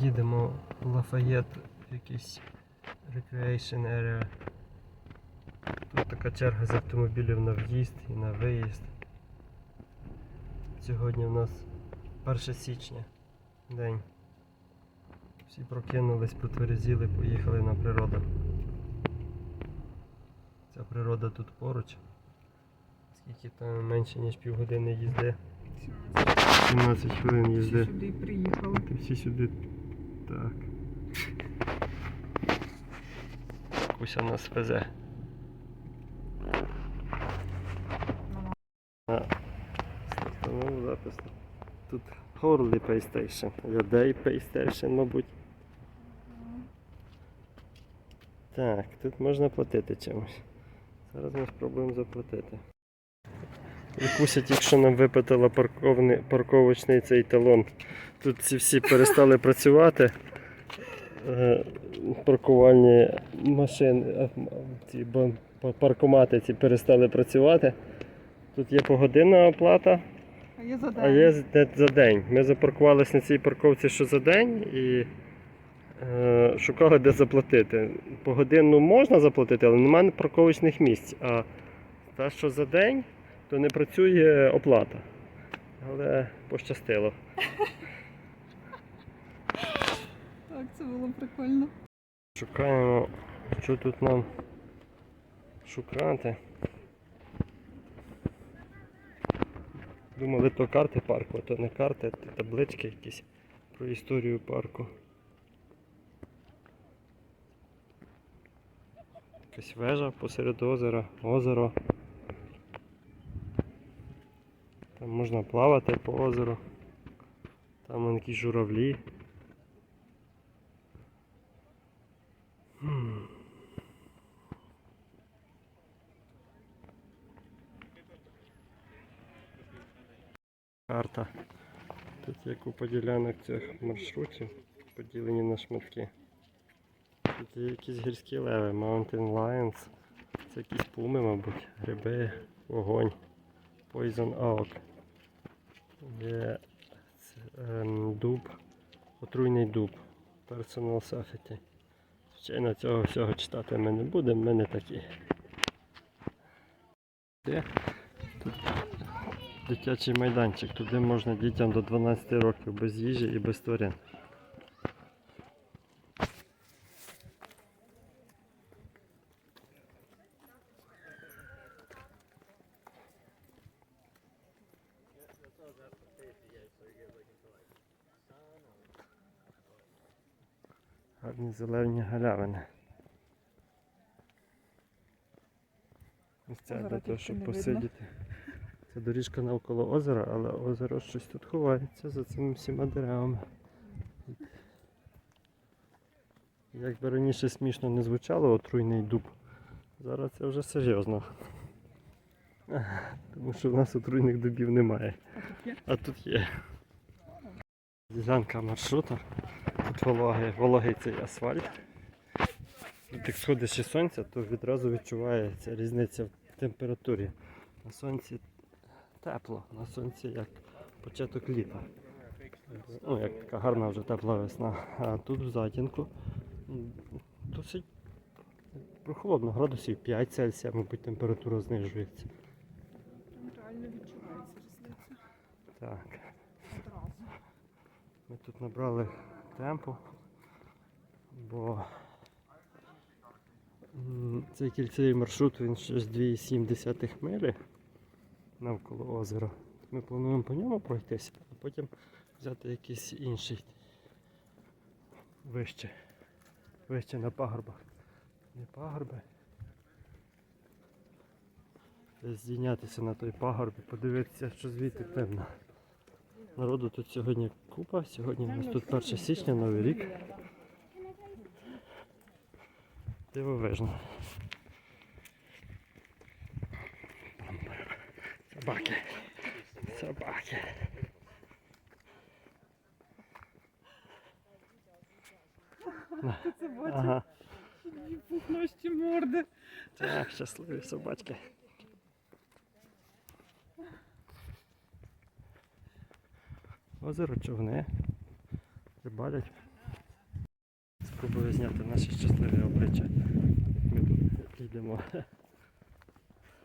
Їдемо в Лафаєт, в якийсь recreation area. Тут така черга з автомобілів на в'їзд і на виїзд. Сьогодні у нас 1 січня день. Всі прокинулись, протверезіли, поїхали на природу. Ця природа тут поруч. Скільки там менше ніж півгодини їзди. 17 хвилин їзди. Сюди приїхали. Ти всі сюди. Так. Куся нас везе. Встановив запис. Тут Hourly PlayStation. Людей PlayStation, мабуть. Так, тут можна платити чимось. Зараз ми спробуємо заплатити. І Куся тільки що нам випитала парковний, парковочний цей талон. Тут ці всі перестали працювати. Е, Паркувальні машини, ці паркомати ці перестали працювати. Тут є погодинна оплата, А я задаю. а є за день. Ми запаркувалися на цій парковці що за день і е, шукали, де заплатити. Погодинну можна заплатити, але немає парковочних місць. А та, що за день, то не працює оплата. Але пощастило. Так, це було прикольно. Шукаємо, що тут нам шукати. Думали, то карти парку, а то не карти, то таблички якісь про історію парку. Якась вежа посеред озера, озеро. Там можна плавати по озеру. Там якісь журавлі. Карта. Тут є купа ділянок цих маршрутів, поділені на шматки. Тут є якісь гірські леви, Mountain Lions. Це якісь пуми, мабуть, гриби, вогонь, Poison Oak. Є ем, дуб, отруйний дуб, Personal Safety. Звичайно, цього всього читати ми не будемо, ми не такі. Тут дитячий майданчик. Туди можна дітям до 12 років без їжі і без тварин. Гарні зелені галявини. Місця для того, щоб посидіти. Це доріжка навколо озера, але озеро щось тут ховається за цими всіма деревами. Як би раніше смішно не звучало отруйний дуб, зараз це вже серйозно. Тому що в нас отруйних дубів немає. А тут є? А тут є. Ділянка маршрута. Тут вологий, вологий цей асфальт. Як сходиш із сонця, то відразу відчувається різниця в температурі. На сонці тепло, на сонці як початок літа. Ну, як така гарна вже тепла весна. А тут в затінку досить прохолодно, градусів 5 Цельсія, мабуть, температура знижується. Реально відчувається різниця. Так. Ми тут набрали темпу, бо цей кільцевий маршрут він щось 2,7 милі навколо озера. Ми плануємо по ньому пройтися, а потім взяти якийсь інший вище. Вище на пагорбах. Не пагорби. Здійнятися на той пагорб і подивитися, що звідти темно. Народу тут сьогодні купа. Сьогодні у нас тут 1 січня, Новий рік. Дивовижно. Собаки. Собаки. Це бачиш, Ага. пухнощі морди. Так, щасливі собачки. Озеро човни. Рибалять. спробую зняти наші щасливі обличчя. Ми тут йдемо.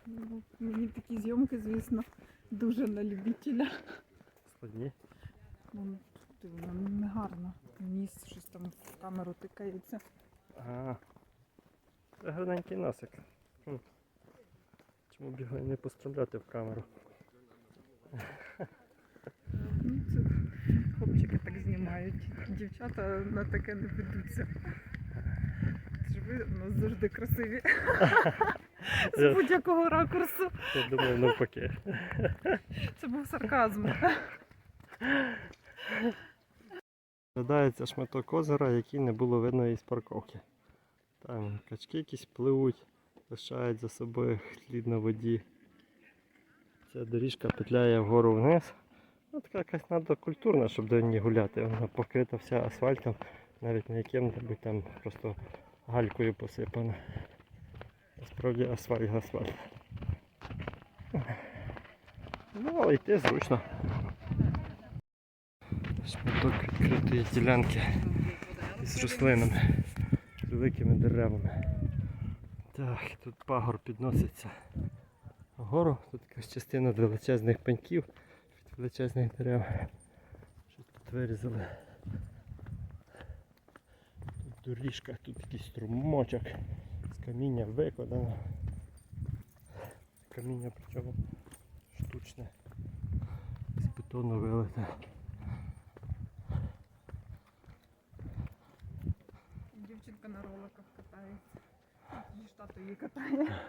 Ну, Мені такі зйомки, звісно, дуже на любителя. Складні. Ну, воно не гарно. Ніс щось там в камеру тикається. Ага. Це гарненький носик. Хм. Чому б його і не поставляти в камеру? Хлопчики так знімають. Дівчата на таке не ведуться. Ви у нас завжди красиві. З будь-якого ракурсу. Я думаю, навпаки. Це був сарказм. Надається шматок озера, який не було видно із парковки. Там качки якісь пливуть, лишають за собою слід на воді. Ця доріжка петляє вгору вниз. Ну, така якась треба культурна, щоб до ній гуляти. Вона покрита вся асфальтом, навіть не яким-небудь там просто галькою посипана. Насправді асфальт асфальт. Ну, але йти зручно. Шматок відкритої ділянки із рослинами, з великими деревами. Так, тут пагор підноситься вгору. Тут якась частина величезних пеньків величезних дерев. Щось тут вирізали. Тут доріжка, тут якийсь струмочок з каміння викладено. Каміння причому штучне. З бетону вилите. Дівчинка на роликах катається. Зі штату її катає.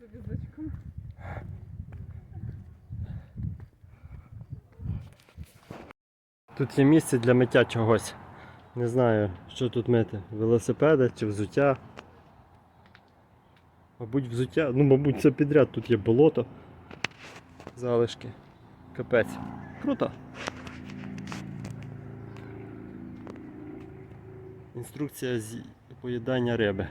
За візочком. Тут є місце для миття чогось. Не знаю, що тут мити. Велосипеди чи взуття. Мабуть, взуття. Ну, мабуть, це підряд. Тут є болото. Залишки. Капець. Круто. Інструкція з поїдання риби.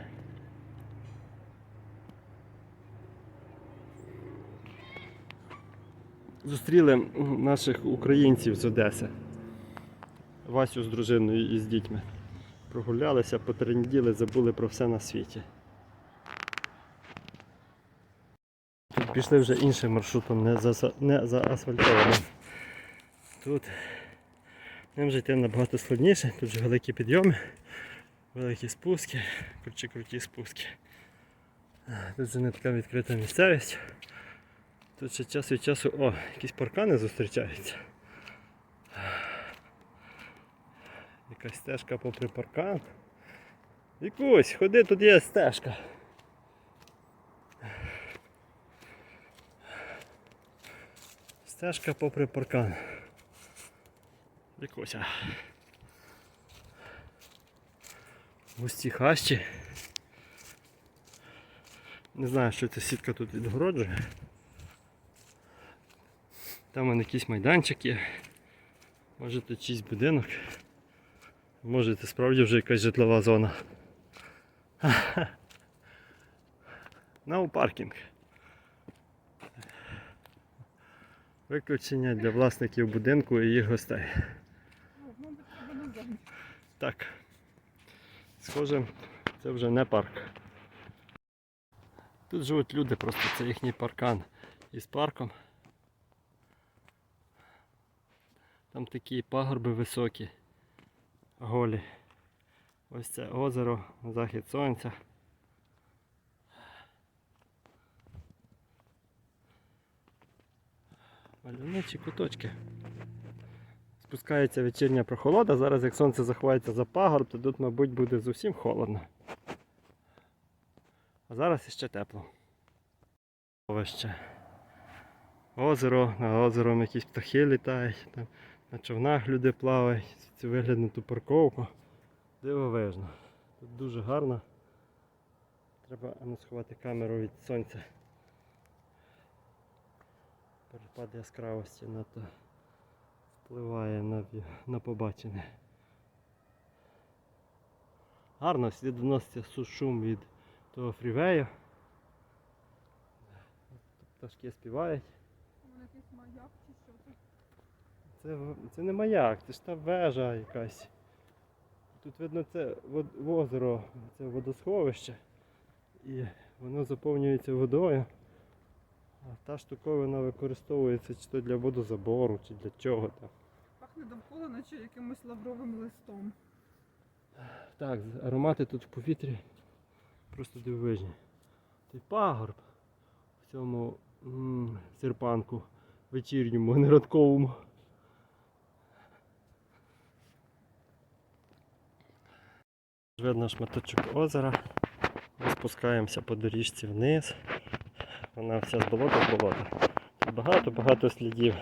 Зустріли наших українців з Одеси. Васю з дружиною і з дітьми. Прогулялися, по забули про все на світі. Тут пішли вже іншим маршрутом, не, за, не заасфальтованим. Тут ним вже йти набагато складніше, тут вже великі підйоми, великі спуски, круті круті спуски. Тут вже не така відкрита місцевість. Тут ще час від часу, о, якісь паркани зустрічаються. Якась стежка попри паркан. Вікусь, ходи, тут є стежка. Стежка попри паркан. Вікуся. Густі хащі. Не знаю, що ця сітка тут відгороджує. Там якийсь майданчик є. Може тут чийсь будинок. Може це справді вже якась житлова зона. No паркінг. Виключення для власників будинку і їх гостей. Так. Схоже, це вже не парк. Тут живуть люди, просто це їхній паркан із парком. Там такі пагорби високі, голі. Ось це озеро, захід сонця. Мальовничі куточки. Спускається вечірня прохолода. Зараз як сонце заховається за пагорб, то тут, мабуть, буде зовсім холодно. А зараз іще тепло. Ще. Озеро, на озером якісь птахи літають, на човнах люди плавають, цю вигляд на ту парковку. Дивовижно. Тут дуже гарно. Треба ну, сховати камеру від сонця. Перепад яскравості надто впливає на, на побачене. Гарно, слід доноситься шум від того фрівею. Пташки співають. Якийсь маяк це? Це, не маяк, це ж та вежа якась. Тут видно це озеро, це водосховище. І воно заповнюється водою. А та штуковина використовується чи то для водозабору, чи для чого там. Пахне довкола, наче якимось лавровим листом. Так, аромати тут в повітрі просто дивовижні. Той пагорб в цьому м, серпанку вечірньому, не Видно шматочок озера. Ми спускаємося по доріжці вниз. Вона вся з болота в болота. Багато-багато слідів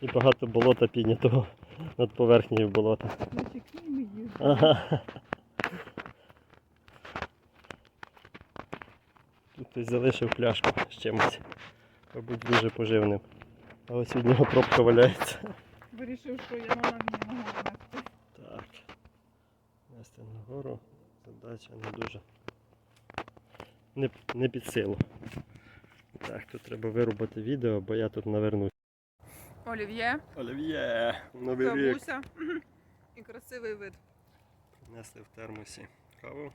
і багато болота піднятого над поверхнею болота. Ага. Тут хтось залишив пляшку з чимось. Мабуть, дуже поживним. А ось від нього пробка валяється. Вирішив, що я на навіть не можу. Так. Нести нагору. Задача не дуже. Не, не під силу. Так, тут треба вирубати відео, бо я тут навернусь. Олів'є, Олів'є! Новий рік. кавуся і красивий вид. Принесли в термосі каву.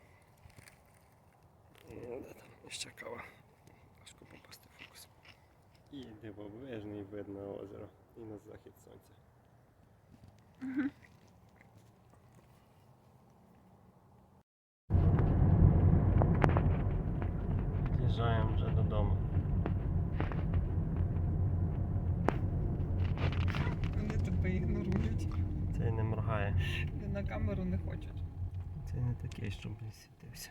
Де там ще кава. Важко попасти фокус. І дивовижний вид на озеро і на захід сонця. Під'їжджаємо вже додому. Вони тебе ігнорують. Цей не моргає. І на камеру не хочуть. Це не такий, щоб не світився.